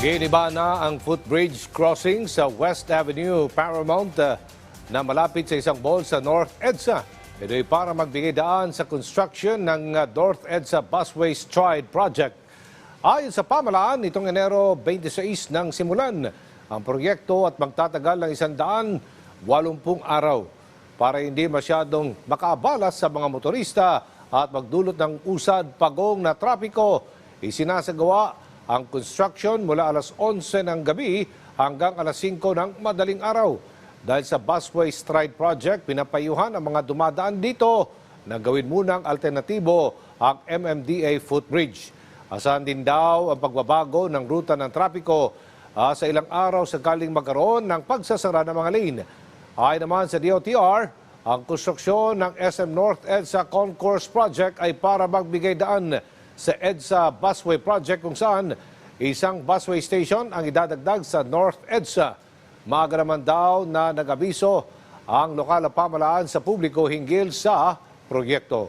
Giniba na ang footbridge crossing sa West Avenue, Paramount uh, na malapit sa isang mall sa North EDSA. Ito ay para magbigay daan sa construction ng uh, North EDSA Busway Stride Project. Ayon sa pamalaan, itong Enero 26 nang simulan ang proyekto at magtatagal ng isang daan 80 araw para hindi masyadong makaabalas sa mga motorista at magdulot ng usad pagong na trapiko. Isinasagawa ang construction mula alas 11 ng gabi hanggang alas 5 ng madaling araw. Dahil sa Busway Stride Project, pinapayuhan ang mga dumadaan dito na gawin munang alternatibo ang MMDA footbridge. Asahan din daw ang pagbabago ng ruta ng trapiko ah, sa ilang araw sakaling magkaroon ng pagsasara ng mga lane. Ayon naman sa DOTR, ang konstruksyon ng SM North EDSA Concourse Project ay para magbigay daan sa EDSA Busway Project kung saan isang busway station ang idadagdag sa North EDSA. Maaga naman daw na nag-abiso ang lokal na pamalaan sa publiko hinggil sa proyekto.